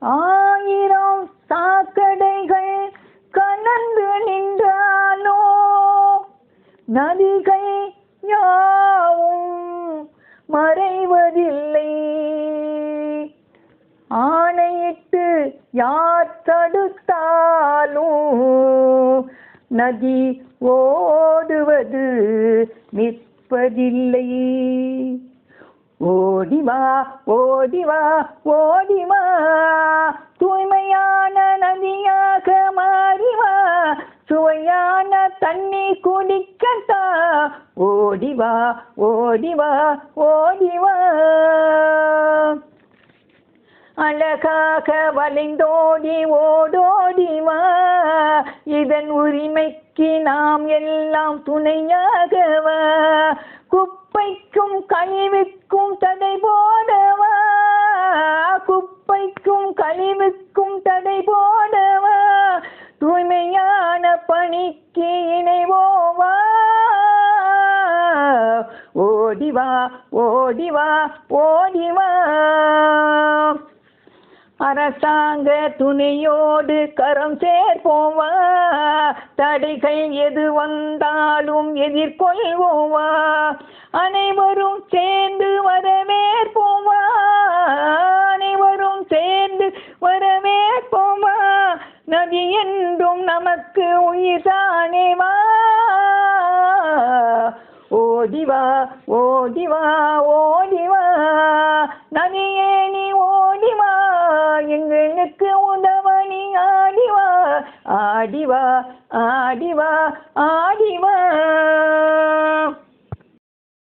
ஆயிரம் சாக்கடைகள் கலந்து நின்றாலோ? நதிகள் யாவும் மறைவதில்லை. ஆணையிட்டு யார் தடுத்தாலும் நதி ஓடுவது நிற்பதில்லை. ஓடிவா ஓடிவா ஓடிவா. தூய்மையான நதியாக மாறிவா. சுவையான தண்ணி குடிக்கட்டா. ஓடிவா ஓடிவா ஓடிவா. அழகாக வளைந்தோடி ஓடோடிவா. இதன் உரிமைக்கு நாம் எல்லாம் துணையாகவா. குப்பைக்கும் கழிவுக்கும் குப்பைக்கும் தடை போடவா? தூய்மையான பணிக்கு இணைவோவா ஓடிவா ஓடிவா ஓடிவா? அரசாங்க துணையோடு கரம் சேர்ப்போவா? தடைகள் எது வந்தாலும் எதிர்கொள்வோவா? அனைவரும் சேர் நதி என்றும் நமக்கு உயிர்தானேவா ஓடிவா ஓடிவா ஓடிவா நதியே நீ ஓடிவா எங்களுக்கு உதவ நீ ஆடிவா ஆடிவா ஆடிவா ஆடிவா